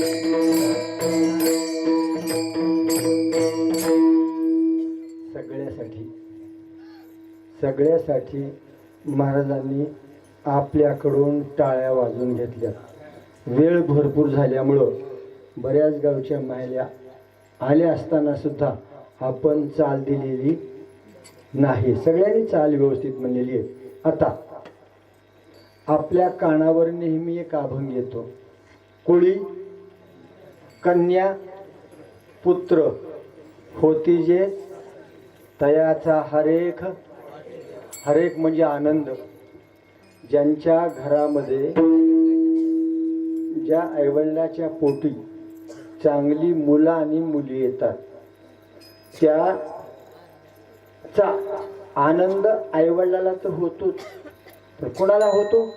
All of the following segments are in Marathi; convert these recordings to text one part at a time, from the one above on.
सगळ्यासाठी सगळ्यासाठी महाराजांनी आपल्याकडून टाळ्या वाजून घेतल्या. वेळ भरपूर झाल्यामुळं बऱ्याच गावच्या मायल्या आल्या असताना सुद्धा आपण चाल दिलेली नाही. सगळ्यांनी चाल व्यवस्थित म्हणलेली आहे. आता आपल्या कानावर नेहमी एक अभंग येतो. कोळी कन्या पुत्र होती जे तयाचा हरेक हरेक म्हणजे आनंद. ज्यांच्या घरामध्ये ज्या ऐवल्याच्या पोटी चांगली मुलं आणि मुली येतात त्याचा आनंद आईवडिलाला तर होतोच. तर कोणाला होतो?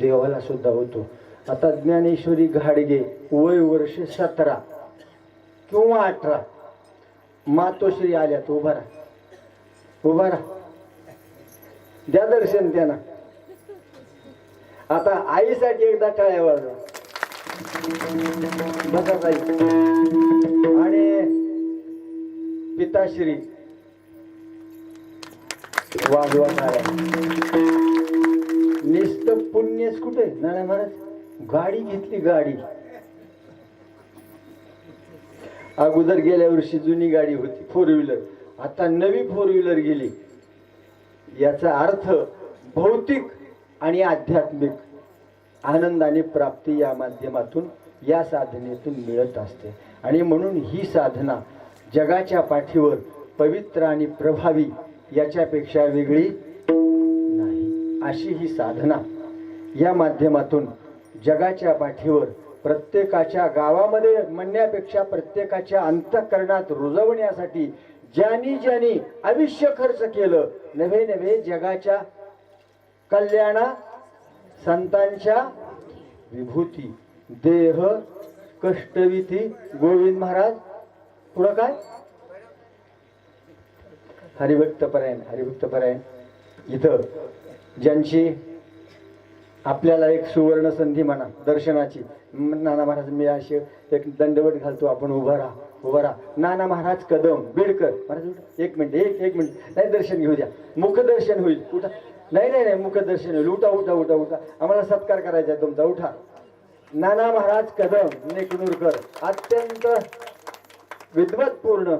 देवाला सुद्धा होतो. आता ज्ञानेश्वरी घाडगे वय वर्ष सतरा किंवा अठरा. मातोश्री आल्यात उभा राहा. उभा राहा. द्या दर्शन त्यांना. आता आईसाठी एकदा टाळ्या वाजवा. ताई. आणि पिताश्री. वाजवा टाळ्या. निस्त पुण्यच कुठे नाना महाराज? गाडी घेतली गाडी. अगोदर गेल्या वर्षी जुनी गाडी होती फोर व्हीलर आता नवी फोर व्हीलर गेली. याचा अर्थ भौतिक आणि आध्यात्मिक आनंदाने प्राप्ती या माध्यमातून या साधनेतून मिळत असते. आणि म्हणून ही साधना जगाच्या पाठीवर पवित्र आणि प्रभावी याच्यापेक्षा वेगळी नाही. अशी ही साधना या माध्यमातून जगाच्या पाठीवर प्रत्येकाच्या गावामध्ये म्हणण्यापेक्षा प्रत्येकाच्या अंतःकरणात रुजवण्यासाठी ज्यांनी ज्यांनी आयुष्य खर्च केलं नवे नवे जगाच्या कल्याणा संतांच्या विभूती. देह कष्टविधी गोविंद महाराज पुढं काय? हरिभक्त परायण हरिभक्त परायण. इथं ज्यांची आपल्याला एक सुवर्ण संधी म्हणा दर्शनाची. नाना महाराज मी असे एक दंडवट घालतो आपण उभा राहा उभा राहा. नाना महाराज कदम बीडकर. महाराज उठा. एक मिनिट एक एक मिनिट. नाही दर्शन घेऊ द्या. मुखदर्शन होईल. उठा. नाही नाही नाही मुखदर्शन होईल. उठा उठा उठा उठा. आम्हाला सत्कार करायचा आहे तुमचा. उठा. नाना महाराज कदम नेकनूरकर. अत्यंत विद्वत्पूर्ण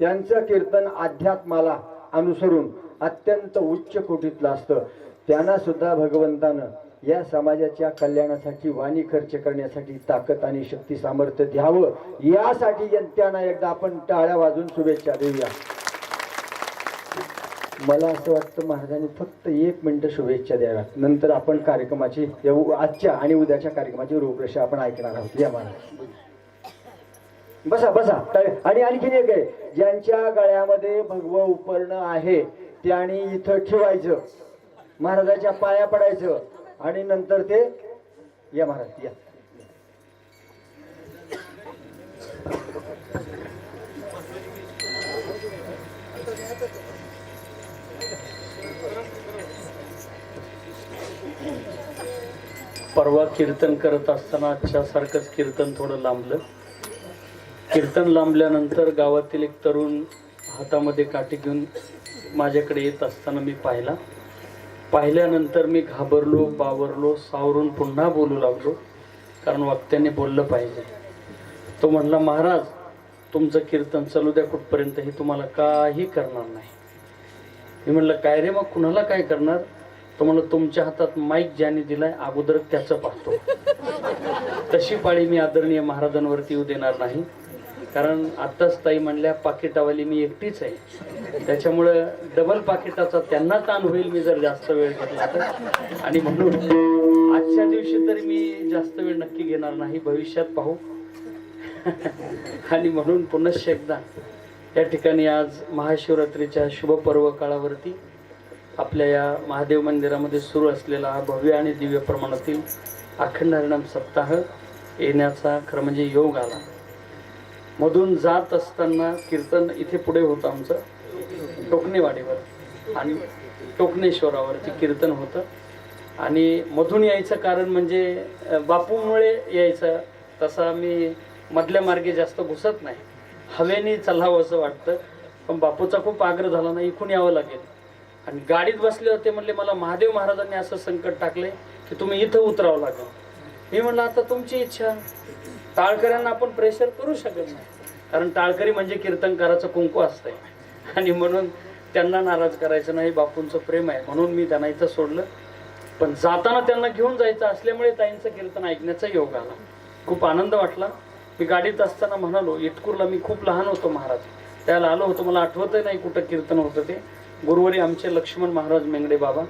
त्यांचं कीर्तन अध्यात्माला अनुसरून अत्यंत उच्च कोटीतलं असतं. त्यांना सुद्धा भगवंतानं या समाजाच्या कल्याणासाठी वाणी खर्च करण्यासाठी ताकद आणि शक्ती सामर्थ्य द्यावं. यासाठी त्यांना एकदा आपण टाळ्या वाजून शुभेच्छा देऊया. मला असं वाटतं महाराजांनी फक्त एक मिनटं शुभेच्छा द्याव्यात. नंतर आपण कार्यक्रमाची आजच्या आणि उद्याच्या कार्यक्रमाची रूपरेषा आपण ऐकणार आहोत. या महाराज. बसा बसा. आणि आणखीन एक आहे. ज्यांच्या गळ्यामध्ये भगव उपरणं आहे त्याने इथं ठेवायचं. महाराजाच्या पाया पडायचं आणि नंतर ते या महाराज या. परवा कीर्तन करत असताना आजच्या सारखंच कीर्तन थोडं लांबलं. कीर्तन लांबल्यानंतर गावातील एक तरुण हातामध्ये काठी घेऊन माझ्याकडे येत असताना मी पाहिला. पाहिल्यानंतर मी घाबरलो बावरलो सावरून पुन्हा बोलू लागलो. कारण वक्त्याने बोललं पाहिजे. तो म्हणला महाराज तुमचं कीर्तन चालू द्या कुठपर्यंत हे तुम्हाला काही करणार नाही. मी म्हणलं काय रे मग कुणाला काय करणार? तो म्हणलं तुमच्या हातात माईक ज्याने दिलाय अगोदर त्याचं पाहतो. तशी पाळी मी आदरणीय महाराजांवरती येऊ देणार नाही. कारण आत्ताच ताई म्हणल्या पाकिटावाली मी एकटीच आहे. त्याच्यामुळं डबल पाकिटाचा त्यांना ताण होईल मी जर जास्त वेळ घेतला तर. आणि म्हणून आजच्या दिवशी तरी मी जास्त वेळ नक्की घेणार नाही भविष्यात पाहू. आणि म्हणून पुनश्च एकदा या ठिकाणी आज महाशिवरात्रीच्या शुभपर्व काळावरती आपल्या या महादेव मंदिरामध्ये सुरू असलेला हा भव्य आणि दिव्य प्रमाणातील अखंड हरिणाम सप्ताह येण्याचा खरं म्हणजे योग आला. मधून जात असताना कीर्तन इथे पुढे होतं आमचं. टोकणेवाडीवर. आणि टोकणेश्वरावरती कीर्तन होतं. आणि मधून यायचं कारण म्हणजे बापूमुळे यायचं. तसा मी मधल्या मार्गे जास्त घुसत नाही. हवेने चालावं असं वाटतं. पण बापूचा खूप आग्रह झाला ना इकून यावं लागेल. आणि गाडीत बसले होते म्हणले मला महादेव महाराजांनी असं संकट टाकले की तुम्ही इथं उतरावं लागेल. मी म्हणलं आता तुमची इच्छा. टाळकऱ्यांना आपण प्रेशर करू शकत नाही. कारण टाळकरी म्हणजे कीर्तनकाराचं कुंकू असतंय. आणि म्हणून त्यांना नाराज करायचं नाही बापूंचं प्रेम आहे. म्हणून मी त्यांना इथं सोडलं. पण जाताना त्यांना घेऊन जायचं असल्यामुळे ताईंचं कीर्तन ऐकण्याचा योग आला. खूप आनंद वाटला. मी गाडीत असताना म्हणालो इटकूरला मी खूप लहान होतो महाराज. त्याला आलो होतो मला आठवतही नाही कुठं कीर्तन होतं ते. गुरुवारी आमचे लक्ष्मण महाराज मेंगडे बाबा.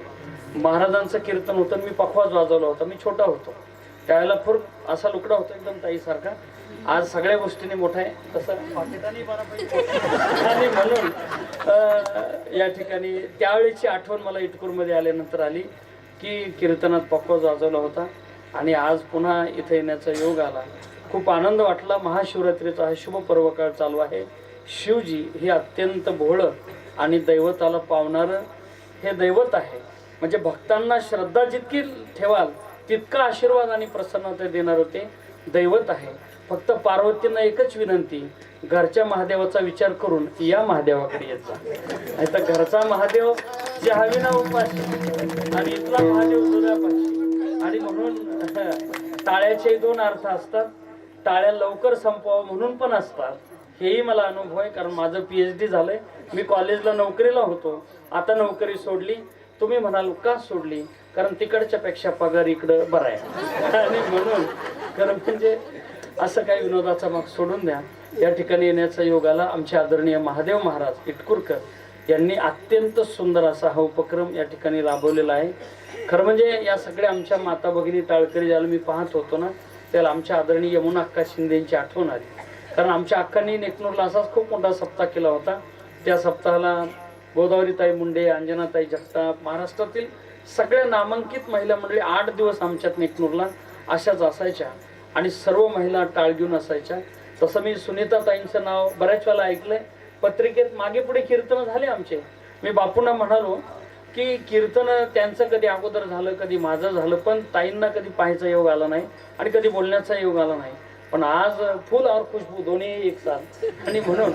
महाराजांचं कीर्तन होतं आणि मी पखवाज वाजवला होता. मी छोटा होतो. त्यावेळेला फुर असा लुकडा होता एकदम ताईसारखा. आज सगळ्या गोष्टीने मोठा आहे. तसं. आणि म्हणून या ठिकाणी त्यावेळेची आठवण मला इटकूरमध्ये आल्यानंतर आली की कीर्तनात पक्वाज वाजवला होता आणि आज पुन्हा इथे येण्याचा योग आला. खूप आनंद वाटला. महाशिवरात्रीचा हा शुभ पर्व काळ चालू आहे. शिवजी हे अत्यंत भोळं आणि दैवताला पावणारं हे दैवत आहे. म्हणजे भक्तांना श्रद्धा जितकी ठेवाल तितका आशीर्वाद आणि प्रसन्नता देणार होते. दैवत आहे. फक्त पार्वतींना एकच विनंती घरच्या महादेवाचा विचार करून या महादेवाकडे येत जा. नाही तर घरचा महादेव चहाविना उपाशी आणि इथला महादेव दुधापाशी आणि म्हणून टाळ्याचे दोन अर्थ असतात. टाळ्या लवकर संपवावं म्हणून पण असतात. हेही मला अनुभव आहे कारण माझं पी एच डी झालंय. मी कॉलेजला नोकरीला होतो. आता नोकरी सोडली. तुम्ही म्हणाल का सोडली कारण तिकडच्या पेक्षा पगार इकडं बरा आहे. आणि म्हणून कारण म्हणजे असं काही विनोदाचा मग सोडून द्या. या ठिकाणी येण्याचा योग आला आमचे आदरणीय महादेव महाराज इटकुरकर यांनी अत्यंत सुंदर असा हा उपक्रम या ठिकाणी राबवलेला आहे. खरं म्हणजे या सगळ्या आमच्या माता भगिनी टाळकरी ज्याला मी पाहत होतो ना त्याला आमच्या आदरणीय यमुना अक्का शिंदेची आठवण आली. कारण आमच्या अक्कांनी नेकनूरला असाच खूप मोठा सप्ताह केला होता. त्या सप्ताहाला गोदावरीताई मुंडे अंजनाताई जगताप महाराष्ट्रातील सगळ्या नामांकित महिला मंडळी आठ दिवस आमच्यात नेकनूरला अशाच असायच्या आणि सर्व महिला टाळ घेऊन असायच्या. तसं मी सुनीता ताईंचं नाव बऱ्याच वेळा ऐकलंय. पत्रिकेत मागे पुढे कीर्तन झाले आमचे. मी बापूंना म्हणालो की कीर्तन त्यांचं कधी अगोदर झालं कधी माझं झालं पण ताईंना कधी पाहायचा योग आला नाही आणि कधी बोलण्याचा योग आला नाही. पण आज फुल और खुशबू दोन्ही एक साथ. आणि म्हणून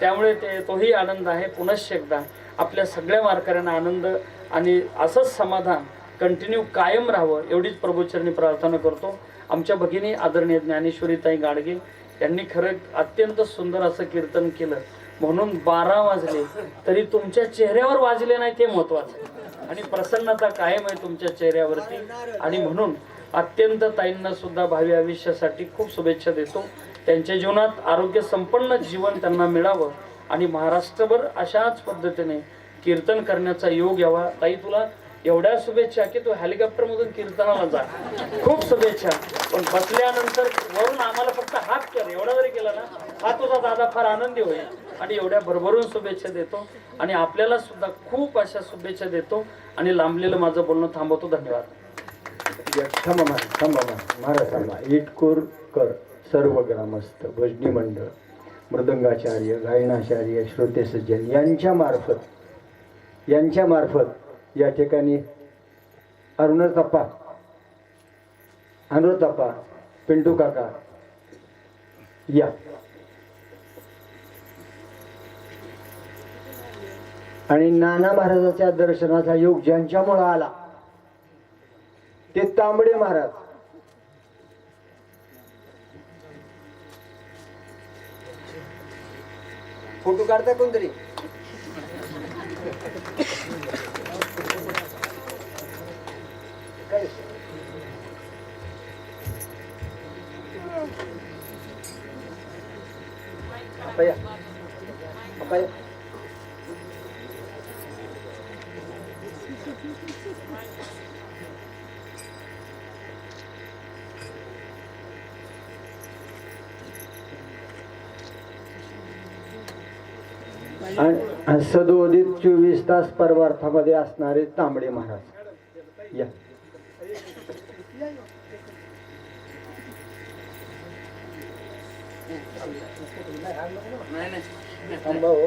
त्यामुळे ते तोही आनंद आहे पुनश्च एकदा आपल्या सगळ्या वारकऱ्यांना आनंद आणि असंच समाधान कंटिन्यू कायम राहावं एवढीच प्रभूचरणी प्रार्थना करतो. आमच्या भगिनी आदरणीय ज्ञानेश्वरीताई गाडगे यांनी खरं अत्यंत सुंदर असं कीर्तन केलं. म्हणून बारा वाजले तरी तुमच्या चेहऱ्यावर वाजले नाही ते महत्वाचं आणि प्रसन्नता कायम आहे तुमच्या चेहऱ्यावरती. आणि म्हणून अत्यंत ताईंना सुद्धा भावी आयुष्यासाठी खूप शुभेच्छा देतो. त्यांच्या जीवनात आरोग्य संपन्न जीवन त्यांना मिळावं. आणि महाराष्ट्रभर अशाच पद्धतीने कीर्तन करण्याचा योग यावा. ताई तुला एवढ्या शुभेच्छा की तू हेलिकॉप्टर मधून कीर्तनाला जा. खूप शुभेच्छा. पण बसल्यानंतर वरून आम्हाला फक्त हात कर. एवढा जरी केला ना हा तुझा दादा फार आनंदी होईल. आणि एवढ्या भरभरून शुभेच्छा देतो. आणि आपल्याला सुद्धा खूप अशा शुभेच्छा देतो. आणि लांबलेलं माझं बोलणं थांबवतो. धन्यवाद. थांबा महाराज थांबा महाराज थांबा. इटकूर कर सर्व ग्रामस्थ भजनी मंडळ मृदंगाचार्य गायनाचार्य श्रोते सज्जन यांच्या मार्फत या ठिकाणी या तप्पा अरुणतप्पा अनुरतप्पा पिंटू काका या. आणि नाना महाराजाच्या दर्शनाचा योग ज्यांच्यामुळं आला ते तांबडे महाराज. फोटो काढता कोणतरी? अप्पा सदोदित चोवीस तास परमार्थामध्ये असणारे तांबडे महाराज. या. थांबा हो